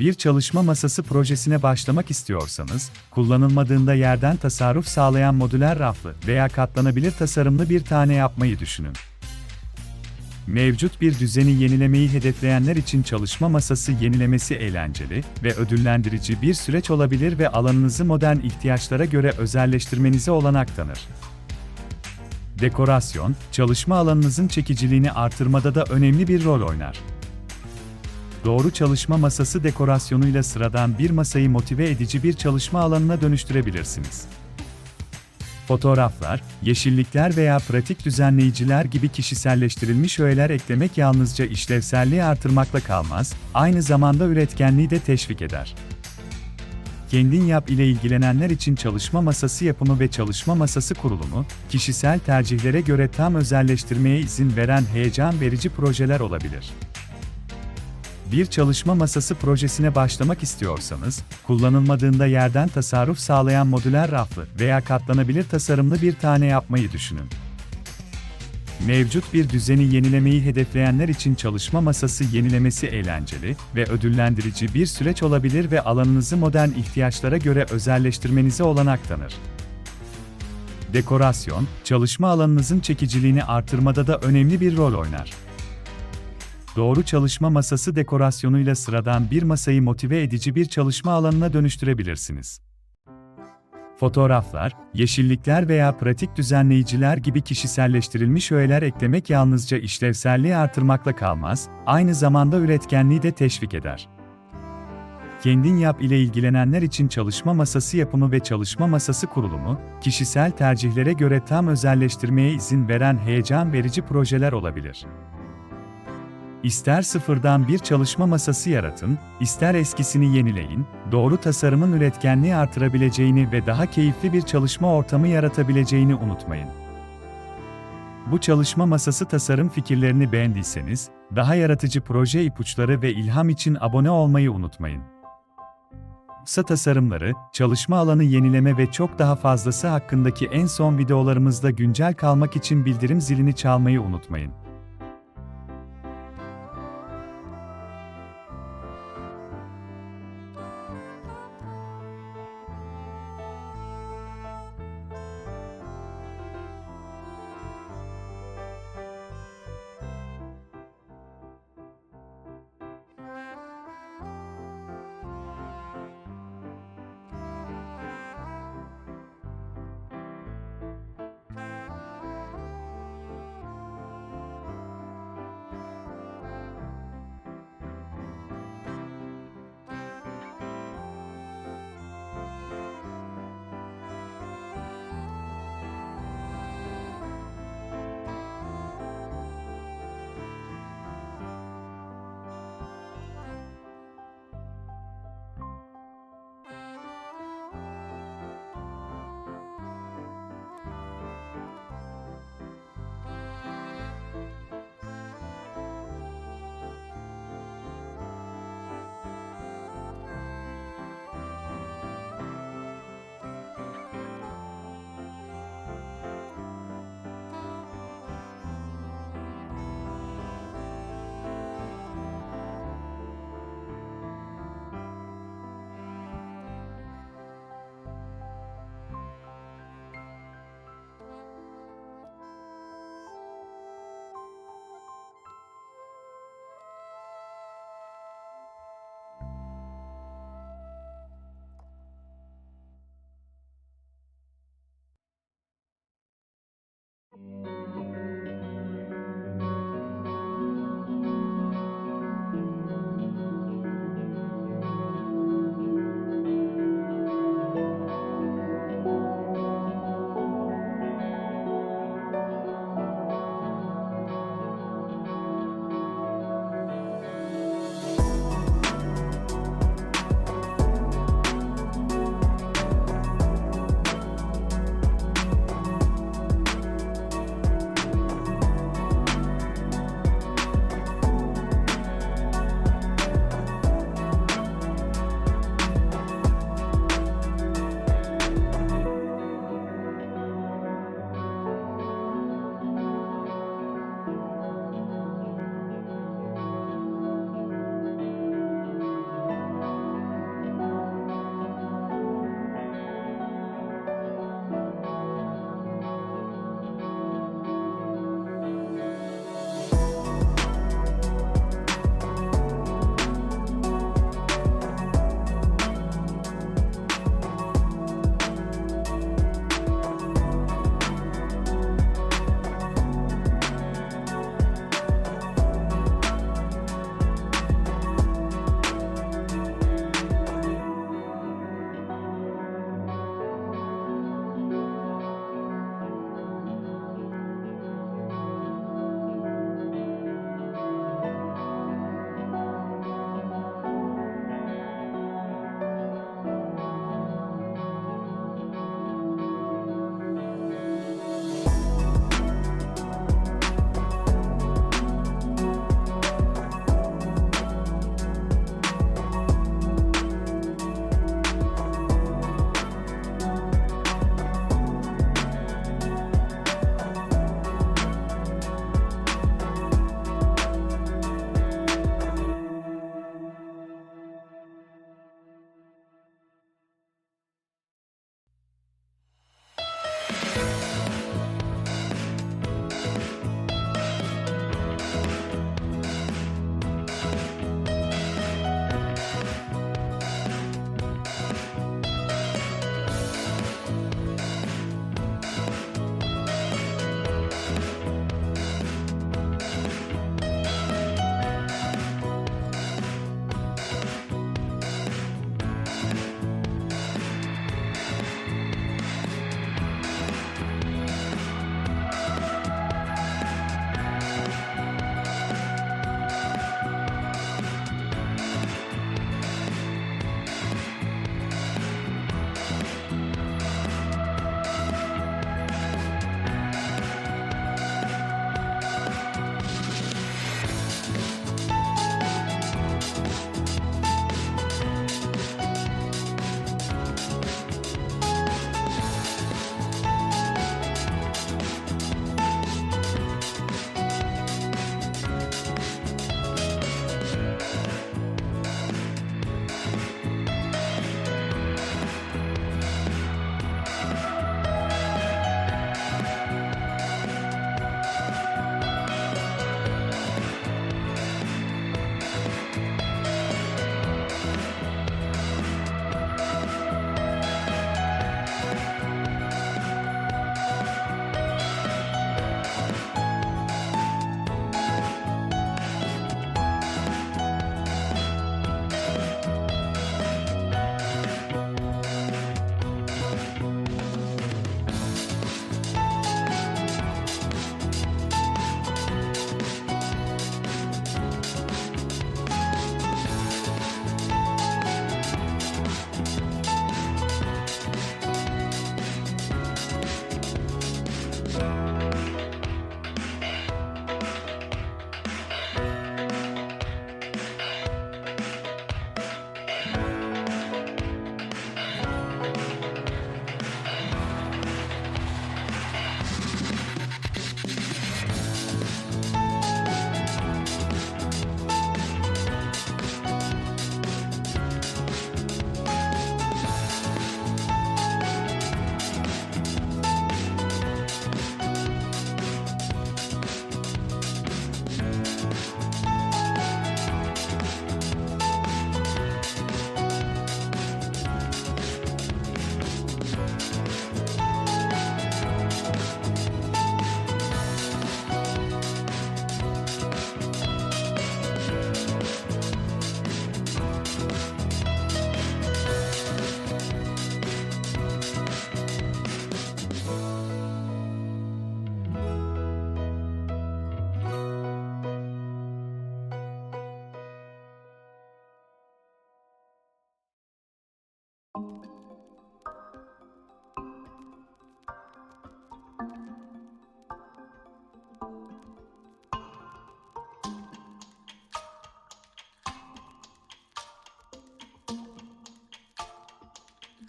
Bir çalışma masası projesine başlamak istiyorsanız, kullanılmadığında yerden tasarruf sağlayan modüler raflı veya katlanabilir tasarımlı bir tane yapmayı düşünün. Mevcut bir düzeni yenilemeyi hedefleyenler için çalışma masası yenilemesi eğlenceli ve ödüllendirici bir süreç olabilir ve alanınızı modern ihtiyaçlara göre özelleştirmenize olanak tanır. Dekorasyon, çalışma alanınızın çekiciliğini artırmada da önemli bir rol oynar. Doğru çalışma masası dekorasyonuyla sıradan bir masayı motive edici bir çalışma alanına dönüştürebilirsiniz. Fotoğraflar, yeşillikler veya pratik düzenleyiciler gibi kişiselleştirilmiş öğeler eklemek yalnızca işlevselliği artırmakla kalmaz, aynı zamanda üretkenliği de teşvik eder. Kendin yap ile ilgilenenler için çalışma masası yapımı ve çalışma masası kurulumu, kişisel tercihlere göre tam özelleştirmeye izin veren heyecan verici projeler olabilir. Bir çalışma masası projesine başlamak istiyorsanız, kullanılmadığında yerden tasarruf sağlayan modüler raflı veya katlanabilir tasarımlı bir tane yapmayı düşünün. Mevcut bir düzeni yenilemeyi hedefleyenler için çalışma masası yenilemesi eğlenceli ve ödüllendirici bir süreç olabilir ve alanınızı modern ihtiyaçlara göre özelleştirmenize olanak tanır. Dekorasyon, çalışma alanınızın çekiciliğini artırmada da önemli bir rol oynar. Doğru çalışma masası dekorasyonuyla sıradan bir masayı motive edici bir çalışma alanına dönüştürebilirsiniz. Fotoğraflar, yeşillikler veya pratik düzenleyiciler gibi kişiselleştirilmiş öğeler eklemek yalnızca işlevselliği artırmakla kalmaz, aynı zamanda üretkenliği de teşvik eder. Kendin yap ile ilgilenenler için çalışma masası yapımı ve çalışma masası kurulumu, kişisel tercihlere göre tam özelleştirmeye izin veren heyecan verici projeler olabilir. İster sıfırdan bir çalışma masası yaratın, ister eskisini yenileyin, doğru tasarımın üretkenliği artırabileceğini ve daha keyifli bir çalışma ortamı yaratabileceğini unutmayın. Bu çalışma masası tasarım fikirlerini beğendiyseniz, daha yaratıcı proje ipuçları ve ilham için abone olmayı unutmayın. Kısa tasarımları, çalışma alanı yenileme ve çok daha fazlası hakkındaki en son videolarımızda güncel kalmak için bildirim zilini çalmayı unutmayın.